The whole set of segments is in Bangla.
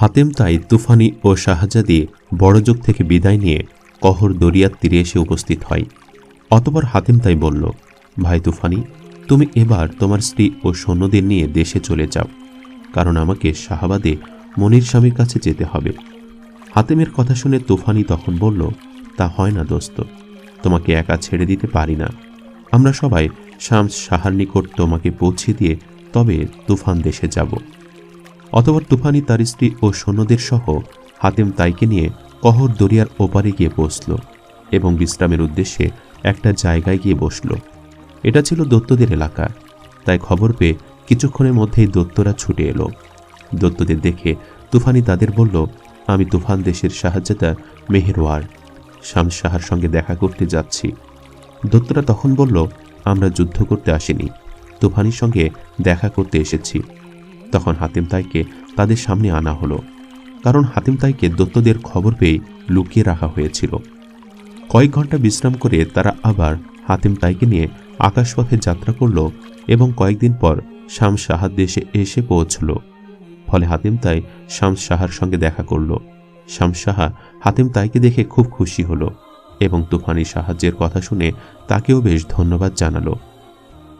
হাতেম তাই তুফানি ও শাহজাদি বড়যোগ থেকে বিদায় নিয়ে কহর দরিয়ার তীরে এসে উপস্থিত হয়। অতপর হাতেম তাই বলল, ভাই তুফানি, তুমি এবার তোমার স্ত্রী ও সৈন্যদের নিয়ে দেশে চলে যাও, কারণ আমাকে শাহাবাদে মনির স্বামীর কাছে যেতে হবে। হাতেমের কথা শুনে তুফানি তখন বলল, তা হয় না দোস্ত, তোমাকে একা ছেড়ে দিতে পারি না। আমরা সবাই শামস সাহার নিকট তোমাকে পৌঁছে দিয়ে তবে তুফান দেশে যাব। অতপর তুফানি তার স্ত্রী ও সৈন্যদের সহ হাতেম তাইকে নিয়ে কহর দরিয়ার ওপারে গিয়ে বসল এবং বিশ্রামের উদ্দেশ্যে একটা জায়গায় গিয়ে বসল। এটা ছিল দত্তদের এলাকা। তাই খবর পেয়ে কিছুক্ষণের মধ্যেই দত্তরা ছুটে এলো। দত্তদের দেখে তুফানি তাদের বলল, আমি তুফান দেশের সাহায্যতা মেহেরওয়ার। শামস সাহার সঙ্গে দেখা করতে যাচ্ছি। দত্তরা তখন বলল, আমরা যুদ্ধ করতে আসিনি। তুফানির সঙ্গে দেখা করতে এসেছি। তখন হাতিম তাইকে তাদের সামনে আনা হলো। কারণ হাতিম তাইকে দত্তদের খবর পেয়ে লুকিয়ে রাখা হয়েছিল। কয়েক ঘণ্টা বিশ্রাম করে তারা আবার হাতিম তাইকে নিয়ে আকাশপথে যাত্রা করল এবং কয়েকদিন পর শামস সাহার দেশে এসে পৌঁছল। ফলে হাতিম তাই শামস সাহার সঙ্গে দেখা করল। শামস সাহা হাতিম তাইকে দেখে খুব খুশি হলো এবং তুফানি সাহায্যের কথা শুনে তাকেও বেশ ধন্যবাদ জানালো।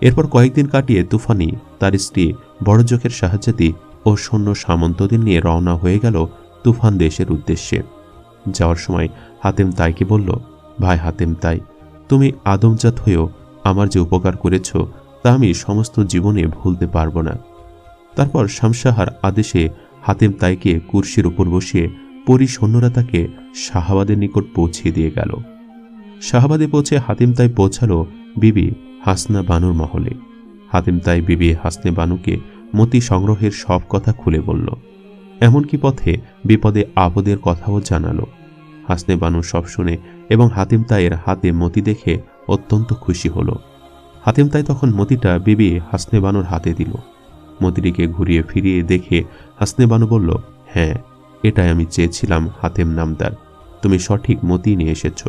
এরপর কয়েকদিন কাটিয়ে তুফানি, তার স্ত্রী বড় চোখের সাহায্যাদি ও সৈন্য সামন্তদের নিয়ে রওনা হয়ে গেল তুফান দেশের উদ্দেশ্যে। যাওয়ার সময় হাতেম তাইকে বলল, ভাই হাতেম তাই, তুমি আদমজাত হয়েও আমার যে উপকার করেছ, তা আমি সমস্ত জীবনে ভুলতে পারব না। তারপর শামসাহার আদেশে হাতেম তাইকে কুর্সির উপর বসিয়ে পরি সৈন্যরা তাকে শাহাবাদের নিকট পৌঁছিয়ে দিয়ে গেল। শাহাবাদে পৌঁছে হাতিম তাই পৌঁছালো বিবি হাসনা বানুর মহলে। হাতিম তাই বিবি হাসনে বানুকে মতি সংগ্রহের সব কথা খুলে বলল। এমনকি পথে বিপদে আপদের কথাও জানালো। হাসনে বানু সব শুনে এবং হাতিম তাইয়ের হাতে মতি দেখে অত্যন্ত খুশি হলো। হাতিম তাই তখন মতিটা বিবি হাসনে বানুর হাতে দিল। মতিটিকে ঘুরিয়ে ফিরিয়ে দেখে হাসনে বানু বলল হ্যাঁ এটাই আমি চেয়েছিলাম হাতেম নামদার। তুমি সঠিক মতি নিয়ে এসেছ।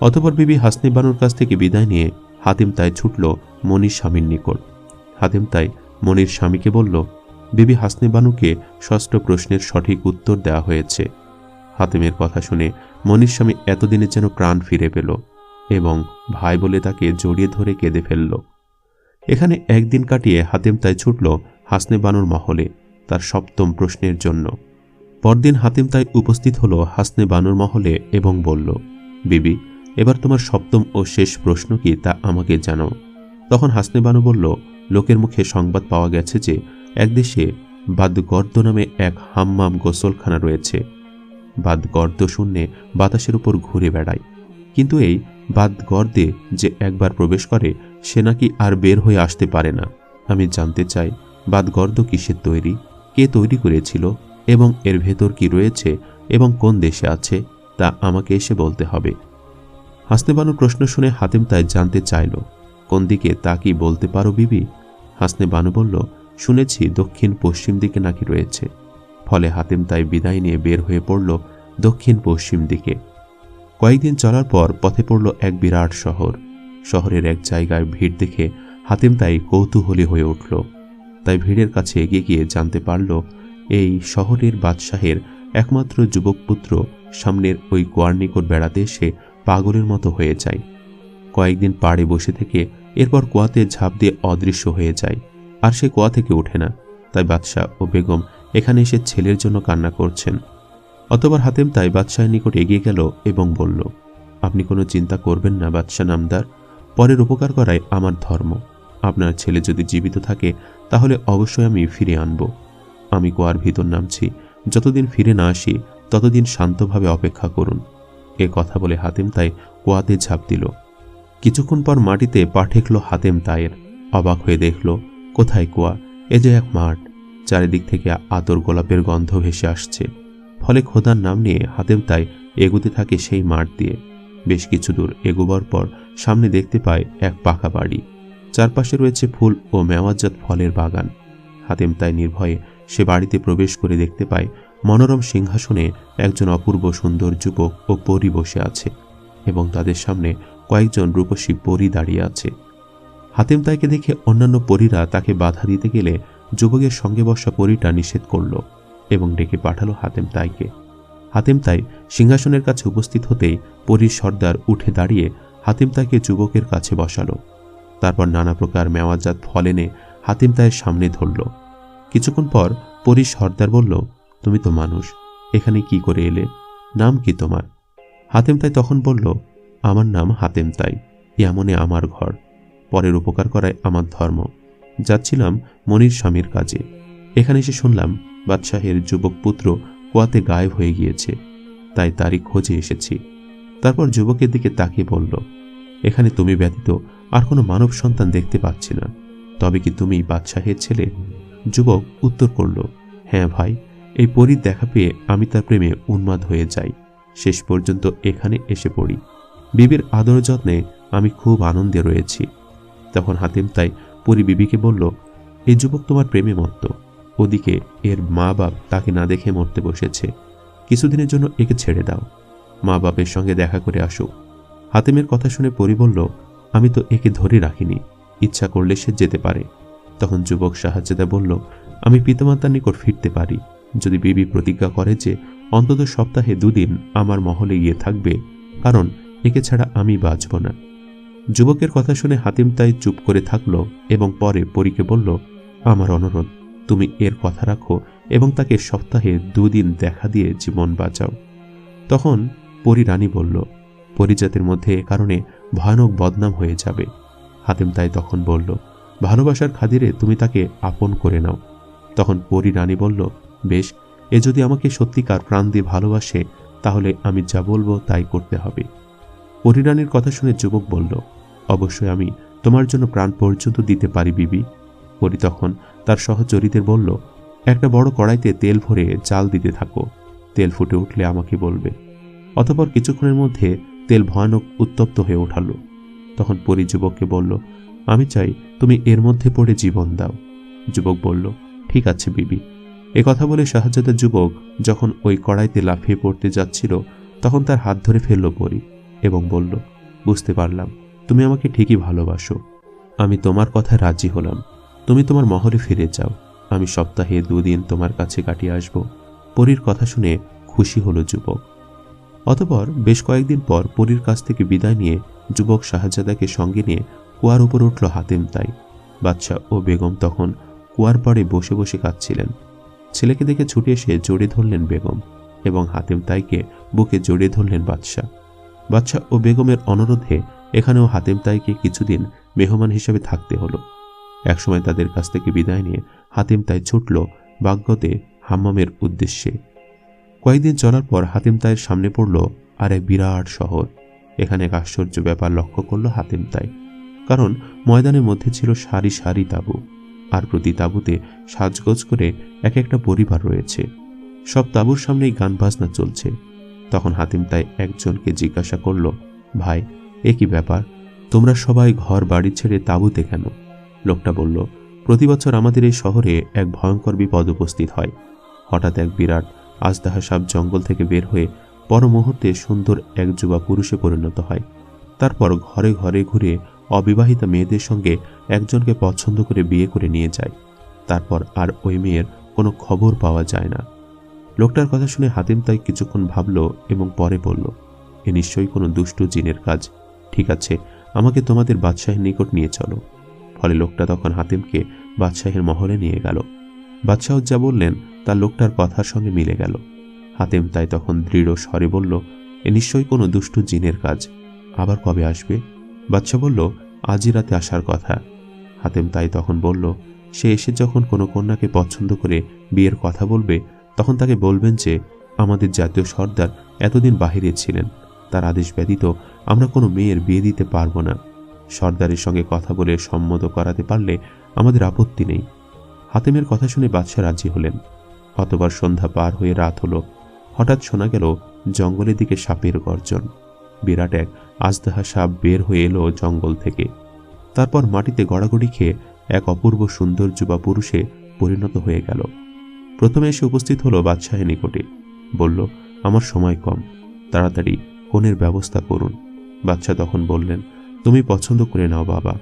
অতপর বিবি হাসনে বানুর কাছ থেকে বিদায় নিয়ে হাতিম তাই ছুটল মনির স্বামীর নিকট। হাতিম তাই মনির স্বামীকে বলল, বিবি হাসনে বানুকে ষষ্ঠ প্রশ্নের সঠিক উত্তর দেওয়া হয়েছে। হাতিমের কথা শুনে মনির স্বামী এতদিনে যেন প্রাণ ফিরে পেল এবং ভাই বলে তাকে জড়িয়ে ধরে কেঁদে ফেলল। এখানে একদিন কাটিয়ে হাতিম তাই ছুটল হাসনে বানুর মহলে তার সপ্তম প্রশ্নের জন্য। পরদিন হাতিম তাই উপস্থিত হল হাসনে বানুর মহলে এবং বলল, বিবি এবার তোমার সপ্তম ও শেষ প্রশ্ন কি তা আমাকে জানাও তখন হাসনে বানু বলল, লোকের মুখে সংবাদ পাওয়া গেছে যে এক দেশে বাদগর্দ নামে এক হাম্মাম গোসলখানা রয়েছে। বাদগর্দ শূন্যে বাতাসের উপর ঘুরে বেড়ায়। কিন্তু এই বাদগর্দে যে একবার প্রবেশ করে, সে নাকি আর বের হয়ে আসতে পারে না। আমি জানতে চাই, বাদগর্দ কিসের তৈরি? কে তৈরি করেছিল? এবং এর ভেতর কি রয়েছে? এবং কোন দেশে আছে? তা আমাকে এসে বলতে হবে। হাসনে প্রশ্ন শুনে হাতিম তাই জানতে চাইল, কোন দিকে তা কি বলতে পারো বিবি? হাসনে বানু বলল, শুনেছি দক্ষিণ পশ্চিম দিকে নাকি রয়েছে। ফলে হাতিম তাই বিদায় নিয়ে বের হয়ে পড়ল দক্ষিণ পশ্চিম দিকে। কয়েকদিন চলার পর পথে পড়ল এক বিরাট শহর। শহরের এক জায়গায় ভিড় দেখে হাতিম তাই কৌতূহলী হয়ে উঠল। তাই ভিড়ের কাছে এগিয়ে গিয়ে জানতে পারল, এই শহরের বাদশাহের একমাত্র যুবক পুত্র সামনের ওই কুয়ার নিকট বেড়াতে এসে পাগলের মতো হয়ে যায়। কয়েকদিন পাড়ে বসে থেকে এরপর কুয়াতে ঝাঁপ দিয়ে অদৃশ্য হয়ে যায়। আর সে কুয়া থেকে ওঠে না। তাই বাদশাহ ও বেগম এখানে এসে ছেলের জন্য কান্না করছেন। অতবার হাতেম তাই বাদশাহের নিকট এগিয়ে গেল এবং বলল, আপনি কোনো চিন্তা করবেন না বাদশাহ নামদার। পরের উপকার করাই আমার ধর্ম। আপনার ছেলে যদি জীবিত থাকে, তাহলে অবশ্যই আমি ফিরে আনব। আমি কুয়ার ভিতর নামছি। যতদিন ফিরে না আসি, ততদিন শান্তভাবে অপেক্ষা করুন। এ কথা বলে হাতেম তাই কুয়াতে ঝাঁপ দিল। কিছুক্ষণ পর মাটিতে পা ঠেকল হাতেম তাইয়ের। অবাক হয়ে দেখল, কোথায় কুয়া? এ যে এক মাঠ। চারিদিক থেকে আতর গোলাপের গন্ধ ভেসে আসছে। ফলে খোদার নাম নিয়ে হাতেম তাই এগুতে থাকে সেই মাঠ দিয়ে। বেশ কিছু দূর এগোবার পর সামনে দেখতে পায় এক পাকা বাড়ি। চারপাশে রয়েছে ফুল ও মেওয়াজাত ফলের বাগান। হাতেম তাই নির্ভয়ে সে বাড়িতে প্রবেশ করে দেখতে পায় মনোরম সিংহাসনে একজন অপূর্ব সুন্দর যুবক ও পরী বসে আছে এবং তাদের সামনে কয়েকজন রূপসী পরী দাঁড়িয়ে আছে। হাতেম তাইকে দেখে অন্যান্য পরীরা তাকে বাধা দিতে গেলে যুবকের সঙ্গে বসা পরীটা নিষেধ করল এবং ডেকে পাঠালো হাতেম তাইকে। হাতেম তাই সিংহাসনের কাছে উপস্থিত হতেই পরীর সর্দার উঠে দাঁড়িয়ে হাতিম তাইকে যুবকের কাছে বসালো। তারপর নানা প্রকার মেওয়াজাত ফল এনে হাতিম তাইয়ের সামনে ধরল। কিছুক্ষণ পর পরীর সর্দার বলল তুমি তো মানুষ, এখানে কি করে এলে? নাম কি তোমার? হাতেম তাই তখন বলল, আমার নাম হাতেম তাই এমনে আমার ঘর। পরের উপকার করায় আমার ধর্ম। যাচ্ছিলাম মনির স্বামীর কাজে। এখানে এসে শুনলাম, বাদশাহের যুবক পুত্র কুয়াতে গায়েব হয়ে গিয়েছে। তাই তারই খোঁজে এসেছি। তারপর যুবকের দিকে তাকিয়ে বলল, এখানে তুমি ব্যতীত আর কোনো মানব সন্তান দেখতে পাচ্ছি না। তবে কি তুমি বাদশাহের ছেলে? যুবক উত্তর করল হ্যাঁ ভাই এই পরীর দেখা পেয়ে আমি তার প্রেমে উন্মাদ হয়ে যাই। শেষ পর্যন্ত এখানে এসে পড়ি। বিবির আদর যত্নে আমি খুব আনন্দে রয়েছি। তখন হাতিম তাই পরি বিবিকে বলল এই যুবক তোমার প্রেমে মত্ত। ওদিকে এর মা বাপ তাকে না দেখে মরতে বসেছে। কিছুদিনের জন্য একে ছেড়ে দাও। মা বাপের সঙ্গে দেখা করে আসুক হাতিমের কথা শুনে পরি বলল, আমি তো একে ধরে রাখিনি। ইচ্ছা করলে সে যেতে পারে। তখন যুবক সাহায্যতা বলল, আমি পিতামাতার নিকট ফিরতে পারি। যদি বিবি প্রতিজ্ঞা করে যে অন্তত সপ্তাহে দুদিন আমার মহলে গিয়ে থাকবে, কারণ একে ছাড়া আমি বাঁচব না। যুবকের কথা শুনে হাতিম তাই চুপ করে থাকল এবং পরে পরীকে বলল, আমার অনুরোধ, তুমি এর কথা রাখো এবং তাকে সপ্তাহে দুদিন দেখা দিয়ে জীবন বাঁচাও। তখন পরি রানী বলল, পরিজাতের মধ্যে এ কারণে ভয়ানক বদনাম হয়ে যাবে। হাতিম তাই তখন বলল, ভালোবাসার খাদিরে তুমি তাকে আপন করে নাও। তখন পরি রানী বলল বেশ, এ যদি আমাকে সত্যিকার প্রাণ দিয়ে ভালোবাসে, তাহলে আমি যা বলব তাই করতে হবে। পরিরানীর কথা শুনে যুবক বলল, অবশ্যই আমি তোমার জন্য প্রাণ পর্যন্ত দিতে পারি, বিবি। পরি তখন তার সহচরীদের বলল, একটা বড় কড়াইতে তেল ভরে জাল দিতে থাকো। তেল ফুটে উঠলে আমাকে বলবে। অতপর কিছুক্ষণের মধ্যে তেল ভয়ানক উত্তপ্ত হয়ে ওঠালো। তখন পরি যুবককে বলল, আমি চাই তুমি এর মধ্যে পড়ে জীবন দাও। যুবক বলল, ঠিক আছে, বিবি। এ কথা বলে শাহজাদা যুবক যখন ওই কড়াইতে লাফিয়ে পড়তে যাচ্ছিল, তখন তার হাত ধরে ফেলল পরি এবং বলল, বুঝতে পারলাম, তুমি আমাকে ঠিকই ভালোবাসো। আমি তোমার কথা রাজি হলাম। তুমি তোমার মহলে ফিরে যাও। আমি সপ্তাহে দুদিন তোমার কাছে কাটিয়ে আসব। পরীর কথা শুনে খুশি হলো যুবক। অতপর বেশ কয়েকদিন পর পরীর কাছ থেকে বিদায় নিয়ে যুবক শাহজাদাকে সঙ্গে নিয়ে কুয়ার উপর উঠল হাতেম তাই বাদশাহ ও বেগম তখন কুয়ার পাড়ে বসে বসে কাঁদছিলেন। ছেলেকে দেখে ছুটে এসে জড়িয়ে ধরলেন বেগম এবং হাতেম তাইকে বুকে জড়িয়ে ধরলেন বাদশাহ। বাদশাহ ও বেগমের অনুরোধে এখানেও হাতেম তাইকে কিছুদিন মেহমান হিসেবে থাকতে হলো। একসময় তাদের কাছ থেকে বিদায় নিয়ে হাতিম তাই ছুটল বাগ্যতে হাম্মামের উদ্দেশ্যে। কয়েকদিন চলার পর হাতিম তাইয়ের সামনে পড়ল আর এক বিরাট শহর। এখানে এক আশ্চর্য ব্যাপার লক্ষ্য করল হাতিম তাই। কারণ ময়দানের মধ্যে ছিল সারি সারি তাঁবু। আর প্রতি তাঁবুতে সাজগোজ করে এক একটা পরিবার রয়েছে। সব তাঁবুর সামনেই গান বাজনা চলছে। তখন হাতিম তাই একজনকে জিজ্ঞাসা করল, ভাই, এ কি ব্যাপার? তোমরা সবাই ঘর বাড়ি ছেড়ে তাঁবুতে কেন? লোকটা বলল, প্রতি বছর আমাদের এই শহরে এক ভয়ঙ্কর বিপদ উপস্থিত হয়। হঠাৎ এক বিরাট আজদাহা সাপ জঙ্গল থেকে বের হয়ে পর মুহূর্তে সুন্দর এক যুবা পুরুষে পরিণত হয়। তারপর ঘরে ঘরে ঘুরে অবিবাহিতা মেয়েদের সঙ্গে একজনকে পছন্দ করে বিয়ে করে নিয়ে যায়। তারপর আর ওই মেয়ের কোনো খবর পাওয়া যায় না। লোকটার কথা শুনে হাতিম তাই কিছুক্ষণ ভাবল এবং পরে বলল, এ নিশ্চয়ই কোনো দুষ্টু জিনের কাজ। ঠিক আছে, আমাকে তোমাদের বাদশাহের নিকট নিয়ে চলো। ফলে লোকটা তখন হাতিমকে বাদশাহের মহলে নিয়ে গেল। বাদশাহ যা বললেন তা লোকটার কথার সঙ্গে মিলে গেল। হাতিম তাই তখন দৃঢ় স্বরে বলল, এ নিশ্চয়ই কোনো দুষ্টু জিনের কাজ। আবার কবে আসবে? বাদশাহ বলল, আজই রাতে আসার কথা। হাতেম তাই তখন বলল, সে এসে যখন কোনো কন্যাকে পছন্দ করে বিয়ের কথা বলবে, তখন তাকে বলবেন যে, আমাদের জাতীয় সর্দার এতদিন বাহিরে ছিলেন। তার আদেশ ব্যতীত আমরা কোনো মেয়ের বিয়ে দিতে পারব না। সর্দারের সঙ্গে কথা বলে সম্মত করাতে পারলে আমাদের আপত্তি নেই। হাতেমের কথা শুনে বাদশাহ রাজি হলেন। অতবার সন্ধ্যা পার হয়ে রাত হলো। হঠাৎ শোনা গেল, জঙ্গলের দিকে সাপের গর্জন। বিরাট এক আজদাহা সাপ বের হয়ে এলো জঙ্গল থেকে। তারপর মাটিতে গড়াগড়ি খেয়ে এক অপূর্ব সুন্দর যুবা পুরুষে পরিণত হয়ে গেল। প্রথমে এসে উপস্থিত হলো বাদশাহের নিকটে। বলল, আমার সময় কম। তাড়াতাড়ি কোণের ব্যবস্থা করুন। বাচ্চা তখন বললেন, তুমি পছন্দ করে নাও বাবা।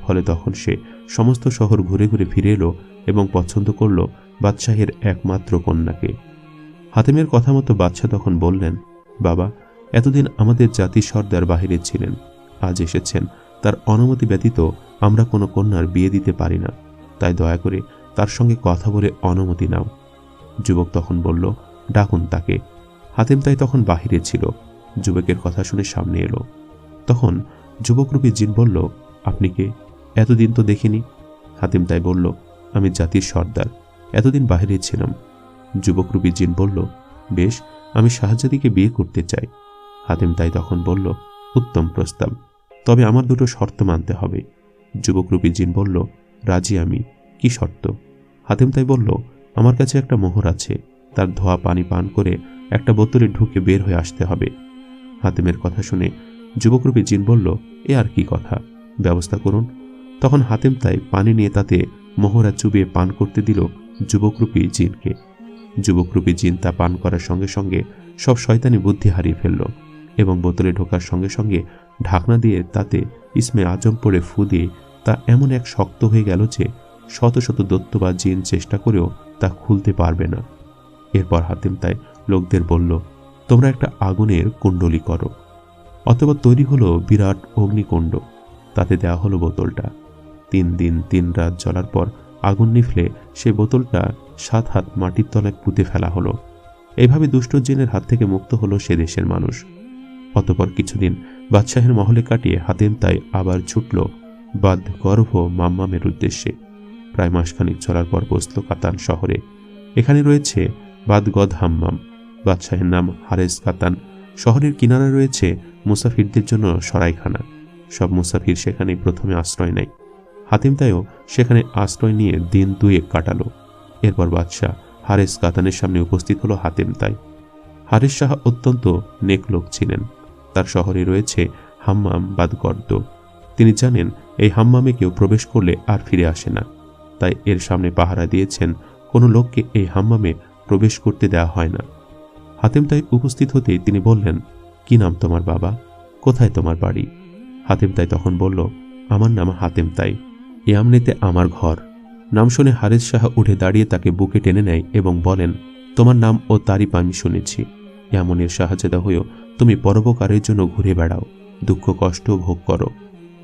ফলে তখন সে সমস্ত শহর ঘুরে ঘুরে ফিরে এলো এবং পছন্দ করল বাদশাহের একমাত্র কন্যাকে। হাতেমের কথা মতো বাচ্চা তখন বললেন, বাবা এতদিন আমাদের জাতির সর্দার বাহিরে ছিলেন। আজ এসেছেন। তার অনুমতি ব্যতীত আমরা কোনো কন্যার বিয়ে দিতে পারি না। তাই দয়া করে তার সঙ্গে কথা বলে অনুমতি নাও। যুবক তখন বলল, ডাকুন তাকে। হাতেম তাই তখন বাহিরে ছিল। যুবকের কথা শুনে সামনে এলো। তখন যুবকরূপী জিন বলল, আপনি কে? এতদিন তো দেখিনি। হাতিম তাই বলল, আমি জাতির সর্দার। এতদিন বাহিরে ছিলাম। যুবকরূপী জিন বলল, বেশ, আমি শাহজাদিকে বিয়ে করতে চাই। হাতিম তাই তখন বলল, উত্তম প্রস্তাব। তবে আমার দুটো শর্ত মানতে হবে। যুবকরূপী জিন বলল, রাজি আমি। কি শর্ত? হাতিম তাই বলল, আমার কাছে একটা মোহর আছে। তার ধোয়া পানি পান করে একটা বোতলে ঢুকে বের হয়ে আসতে হবে। হাতিমের কথা শুনে যুবকরূপী জিন বলল, এ আর কি কথা? ব্যবস্থা করুন। তখন হাতিম তাই পানি নিয়ে তাতে মোহরা চুবিয়ে পান করতে দিল যুবকরূপী জিনকে। যুবকরূপী জিন তা পান করার সঙ্গে সঙ্গে সব শয়তানি বুদ্ধি হারিয়ে ফেলল। এবং বোতলে ঢোকার সঙ্গে সঙ্গে ঢাকনা দিয়ে তাতে ইসমে আজম পড়ে ফু দিয়ে তা এমন এক শক্ত হয়ে গেল যে শত শত দত্ত বা জিন চেষ্টা করেও তা খুলতে পারবে না। এরপর হাতিম তাই লোকদের বলল, তোমরা একটা আগুনের কুণ্ডলি করো। অথবা তৈরি হলো বিরাট অগ্নিকুণ্ড। তাতে দেওয়া হলো বোতলটা। তিন দিন তিন রাত জ্বলার পর আগুন নিফলে সে বোতলটা সাত হাত মাটির তলায় পুঁতে ফেলা হলো। এইভাবে দুষ্ট জিনের হাত থেকে মুক্ত হলো সে দেশের মানুষ। অতপর কিছুদিন বাদশাহের মহলে কাটিয়ে হাতেম তাই আবার ছুটল বাদ গর্ভ মাম্মামের উদ্দেশ্যে। প্রায় মাসখানিক চলার পর বসল কাতান শহরে। এখানে রয়েছে বাদগদ হাম্মাম। বাদশাহের নাম হারেস কাতান। শহরের কিনারে রয়েছে মুসাফিরদের জন্য সরাইখানা। সব মুসাফির সেখানে প্রথমে আশ্রয় নেয়। হাতিম তাইও সেখানে আশ্রয় নিয়ে দিন দুয়েক কাটালো। এরপর বাদশাহ হারেস কাতানের সামনে উপস্থিত হলো হাতেম তাই। হারেস শাহ অত্যন্ত নেক লোক ছিলেন। তার শহরে রয়েছে হাম্মাম বাদগর্দ। তিনি জানেন, এই হাম্মামে কেউ প্রবেশ করলে আর ফিরে আসে না। তাই এর সামনে পাহারা দিয়েছেন, কোনো লোককে এই হাম্মামে প্রবেশ করতে দেওয়া হয় না। হাতেম তাই উপস্থিত হতেই তিনি বললেন, কি নাম তোমার বাবা? কোথায় তোমার বাড়ি? হাতেম তাই তখন বলল, আমার নাম হাতেম তাই। ইয়ামনিতে আমার ঘর। নাম শুনে হারেস শাহ উঠে দাঁড়িয়ে তাকে বুকে টেনে নেয় এবং বলেন, তোমার নাম ও তারিফ আমি শুনেছি। ইয়ামনের সাহায্যতা হয়েও তুমি পরোপকারের জন্য ঘুরে বেড়াও, দুঃখ, কষ্ট ভোগ করো।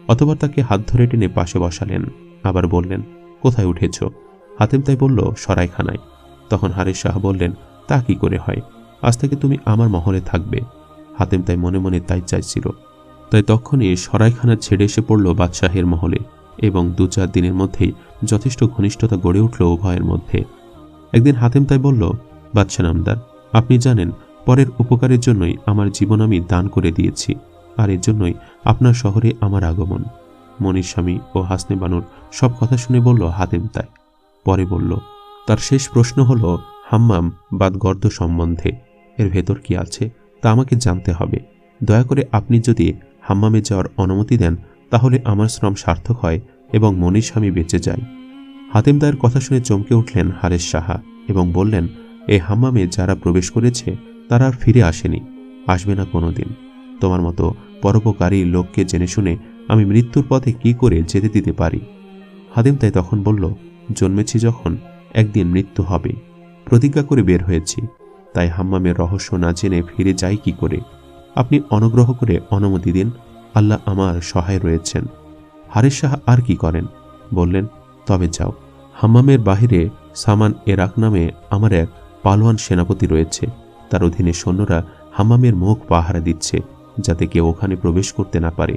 অথবা তাকে হাত ধরে টেনে পাশে বসালেন। আবার বললেন, কোথায় উঠেছ? হাতেম তাই বলল, সরাইখানায়। তখন হারেস শাহ বললেন, তা কি করে হয়? আজ থেকে তুমি আমার মহলে থাকবে। হাতেম তাই মনে মনে তাই চাইছিল। তাই তখনই সরাইখানা ছেড়ে এসে পড়ল বাদশাহের মহলে এবং দু চার দিনের মধ্যেই যথেষ্ট ঘনিষ্ঠতা গড়ে উঠল উভয়ের মধ্যে। একদিন হাতেম তাই বলল, বাদশাহ নামদার, আপনি জানেন পরের উপকারের জন্যই আমার জীবন আমি দান করে দিয়েছি, আর এর জন্যই আপনার শহরে আমার আগমন। মনির স্বামী ও হাসনে বানুর সব কথা শুনে বলল হাতেম তাই। পরে বলল, তার শেষ প্রশ্ন হলো, হাম্মাম, বাদ গর্দ সম্বন্ধে। এর ভেতর কি আছে, তা আমাকে জানতে হবে। দয়া করে আপনি যদি হাম্মামে যাওয়ার অনুমতি দেন, তাহলে আমার শ্রম সার্থক হয় এবং মনির স্বামী বেঁচে যায়। হাতেমদায়ের কথা শুনে চমকে উঠলেন হারেশ সাহা এবং বললেন, এ হাম্মামে যারা প্রবেশ করেছে তারা আর ফিরে আসেনি। আসবে না কোনোদিন। তোমার মতো পরোপকারী লোককে জেনে শুনে আমি মৃত্যুর পথে কি করে যেতে দিতে পারি? হাদিম তাই তখন বলল, জন্মেছি যখন একদিন মৃত্যু হবে। প্রতিজ্ঞা করে বের হয়েছি। তাই হাম্মামের রহস্য না জেনে ফিরে যাই কি করে? আপনি অনুগ্রহ করে অনুমতি দিন। আল্লাহ আমার সহায় রয়েছেন। হারিস শাহ আর কি করেন? বললেন, তবে যাও। হাম্মামের বাহিরে সামান এরাক নামে আমার এক পালোয়ান সেনাপতি রয়েছে। তার অধীনে সৈন্যরা হামামের মুখ পাহারা দিচ্ছে, যাতে কেউ ওখানে প্রবেশ করতে না পারে।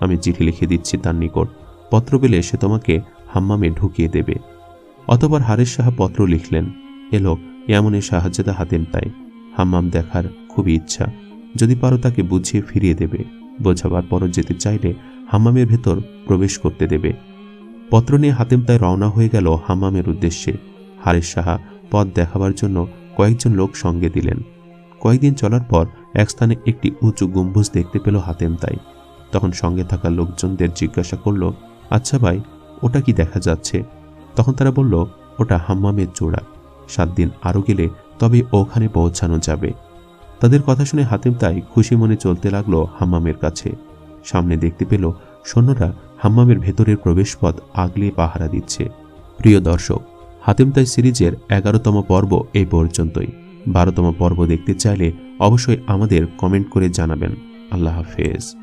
আমি চিঠি লিখে দিচ্ছি তার নিকট। পত্র পেলে সে তোমাকে হাম্মামে ঢুকিয়ে দেবে। অতপর হারের সাহা পত্র লিখলেন। এলো এমনই সাহায্যতা হাতেন তাই হাম্মাম দেখার খুবই ইচ্ছা। যদি পারো তাকে বুঝিয়ে ফিরিয়ে দেবে। বোঝাবার পরও যেতে চাইলে হাম্মামের ভেতর প্রবেশ করতে দেবে। পত্র নিয়ে হাতেম তাই রওনা হয়ে গেল হাম্মামের উদ্দেশ্যে। হারের সাহা পথ দেখাবার জন্য কয়েকজন লোক সঙ্গে দিলেন। কয়েকদিন চলার পর এক স্থানে একটি উঁচু গম্বুজ দেখতে পেল হাতেম তাই তখন সঙ্গে থাকা লোকজনদের জিজ্ঞাসা করল আচ্ছা ভাই, ওটা কি দেখা যাচ্ছে? তখন তারা বলল, ওটা হাম্মামের চূড়া সাত দিন আরও গেলে তবে ওখানে পৌঁছানো যাবে। তাদের কথা শুনে হাতেম তাই খুশি মনে চলতে লাগল হাম্মামের কাছে। সামনে দেখতে পেল সৈন্যরা হাম্মামের ভেতরের প্রবেশপথ আগলে পাহারা দিচ্ছে। প্রিয় দর্শক হাতিম তাই সিরিজের এগারোতম পর্ব এই পর্যন্তই। বারোতম পর্ব দেখতে চাইলে অবশ্যই আমাদের কমেন্ট করে জানাবেন। আল্লাহ হাফেজ।